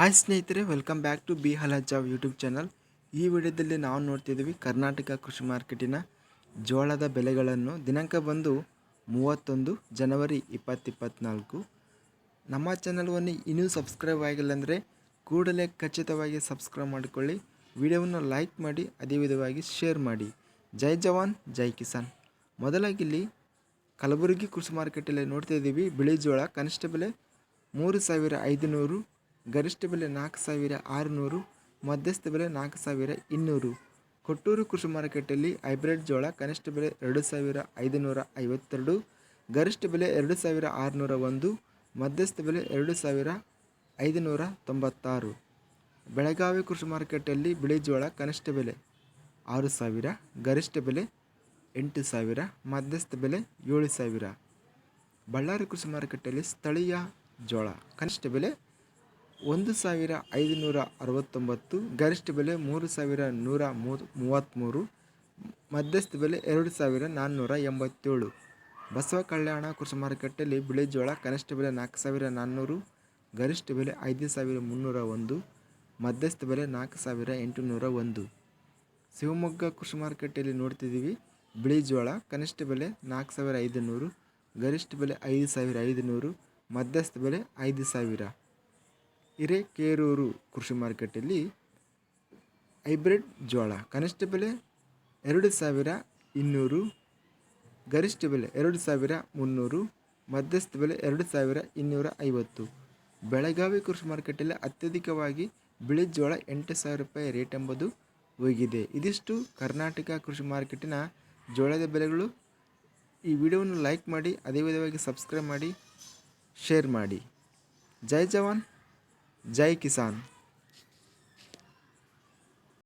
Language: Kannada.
ಹಾಯ್ ಸ್ನೇಹಿತರೆ ವೆಲ್ಕಮ್ ಬ್ಯಾಕ್ ಟು ಬಿ ಹಲಜಾವ್ ಯೂಟ್ಯೂಬ್ ಚಾನಲ್ ಈ ವಿಡಿಯೋದಲ್ಲಿ ನಾವು ನೋಡ್ತಿದ್ದೀವಿ ಕರ್ನಾಟಕ ಕೃಷಿ ಮಾರ್ಕೆಟಿನ ಜೋಳದ ಬೆಲೆಗಳನ್ನು ದಿನಾಂಕ ಬಂದು ಮೂವತ್ತೊಂದು ಜನವರಿ ಇಪ್ಪತ್ತಿಪ್ಪತ್ನಾಲ್ಕು. ನಮ್ಮ ಚಾನಲ್ವನ್ನು ಇನ್ನೂ ಸಬ್ಸ್ಕ್ರೈಬ್ ಆಗಿಲ್ಲ ಅಂದರೆ ಕೂಡಲೇ ಖಚಿತವಾಗಿ ಸಬ್ಸ್ಕ್ರೈಬ್ ಮಾಡಿಕೊಳ್ಳಿ. ವಿಡಿಯೋವನ್ನು ಲೈಕ್ ಮಾಡಿ ಅದೇ ವಿಧವಾಗಿ ಶೇರ್ ಮಾಡಿ. ಜೈ ಜವಾನ್, ಜೈ ಕಿಸಾನ್. ಮೊದಲಾಗಿ ಇಲ್ಲಿ ಕಲಬುರಗಿ ಕೃಷಿ ಮಾರ್ಕೆಟಲ್ಲಿ ನೋಡ್ತಾ ಇದ್ದೀವಿ ಬಿಳಿ ಜೋಳ, ಕನಿಷ್ಠ ಬೆಲೆ ಮೂರು ಸಾವಿರ ಐದುನೂರು. ಗರಿಷ್ಠ ಬೆಲೆ ನಾಲ್ಕು ಸಾವಿರ ಆರುನೂರು, ಮಧ್ಯಸ್ಥ ಬೆಲೆ ನಾಲ್ಕು ಸಾವಿರ ಇನ್ನೂರು. ಕೊಟ್ಟೂರು ಕೃಷಿ ಮಾರುಕಟ್ಟೆಯಲ್ಲಿ ಹೈಬ್ರಿಡ್ ಜೋಳ ಕನಿಷ್ಠ ಬೆಲೆ ಎರಡು ಸಾವಿರ ಐದುನೂರ ಐವತ್ತೆರಡು, ಗರಿಷ್ಠ ಬೆಲೆ ಎರಡು ಸಾವಿರ ಆರುನೂರ ಒಂದು, ಮಧ್ಯಸ್ಥ ಬೆಲೆ ಎರಡು ಸಾವಿರ ಐದುನೂರ ತೊಂಬತ್ತಾರು. ಬೆಳಗಾವಿ ಕೃಷಿ ಮಾರುಕಟ್ಟೆಯಲ್ಲಿ ಬಿಳಿ ಜೋಳ ಕನಿಷ್ಠ ಬೆಲೆ ಆರು ಸಾವಿರ ಗರಿಷ್ಠ ಬೆಲೆ ಎಂಟು ಸಾವಿರ ಮಧ್ಯಸ್ಥ ಬೆಲೆ ಏಳು ಸಾವಿರ ಬಳ್ಳಾರಿ ಕೃಷಿ ಮಾರುಕಟ್ಟೆಯಲ್ಲಿ ಸ್ಥಳೀಯ ಜೋಳ ಕನಿಷ್ಠ ಬೆಲೆ ಒಂದು ಸಾವಿರ ಐದುನೂರ ಅರವತ್ತೊಂಬತ್ತು, ಗರಿಷ್ಠ ಬೆಲೆ ಮೂರು ಸಾವಿರ ನೂರ ಮೂರು ಮೂವತ್ತ್ಮೂರು ಮಧ್ಯಸ್ಥ ಬೆಲೆ ಎರಡು ಸಾವಿರ ನಾನ್ನೂರ ಎಂಬತ್ತೇಳು. ಬಸವ ಕಲ್ಯಾಣ ಕೃಷಿ ಮಾರುಕಟ್ಟೆಯಲ್ಲಿ ಬಿಳಿ ಜೋಳ, ಕನಿಷ್ಠ ಬೆಲೆ ನಾಲ್ಕು ಸಾವಿರ ನಾನ್ನೂರು, ಗರಿಷ್ಠ ಬೆಲೆ ಐದು ಸಾವಿರ ಮುನ್ನೂರ ಒಂದು, ಮಧ್ಯಸ್ಥ ಬೆಲೆ ನಾಲ್ಕು ಸಾವಿರ ಎಂಟುನೂರ ಒಂದು. ಶಿವಮೊಗ್ಗ ಕೃಷಿ ಮಾರುಕಟ್ಟೆಯಲ್ಲಿ ನೋಡ್ತಿದ್ದೀವಿ, ಬಿಳಿ ಜೋಳ, ಕನಿಷ್ಠ ಬೆಲೆ ನಾಲ್ಕು ಸಾವಿರ ಐದುನೂರು, ಗರಿಷ್ಠ ಬೆಲೆ ಐದು ಸಾವಿರ ಐದುನೂರು, ಮಧ್ಯಸ್ಥ ಬೆಲೆ ಐದು ಸಾವಿರ. ಹಿರೇಕೇರೂರು ಕೃಷಿ ಮಾರುಕಟ್ಟೆಯಲ್ಲಿ ಹೈಬ್ರಿಡ್ ಜೋಳ, ಕನಿಷ್ಠ ಬೆಲೆ ಎರಡು ಸಾವಿರ ಇನ್ನೂರು, ಗರಿಷ್ಠ ಬೆಲೆ ಎರಡು ಸಾವಿರ ಮುನ್ನೂರು, ಮಧ್ಯಸ್ಥ ಬೆಲೆ ಎರಡು ಸಾವಿರ ಇನ್ನೂರ ಐವತ್ತು. ಬೆಳಗಾವಿ ಕೃಷಿ ಮಾರುಕಟ್ಟೆಯಲ್ಲಿ ಅತ್ಯಧಿಕವಾಗಿ ಬಿಳಿ ಜೋಳ ಎಂಟು ಸಾವಿರ ರೂಪಾಯಿ ರೇಟ್ ಎಂಬುದು ಹೋಗಿದೆ. ಇದಿಷ್ಟು ಕರ್ನಾಟಕ ಕೃಷಿ ಮಾರುಕಟ್ಟಿನ ಜೋಳದ ಬೆಲೆಗಳು. ಈ ವಿಡಿಯೋವನ್ನು ಲೈಕ್ ಮಾಡಿ, ಅದೇ ವಿಧವಾಗಿ ಸಬ್ಸ್ಕ್ರೈಬ್ ಮಾಡಿ, ಶೇರ್ ಮಾಡಿ. ಜೈ ಜವಾನ್. ಜೈ ಕಿಸಾನ್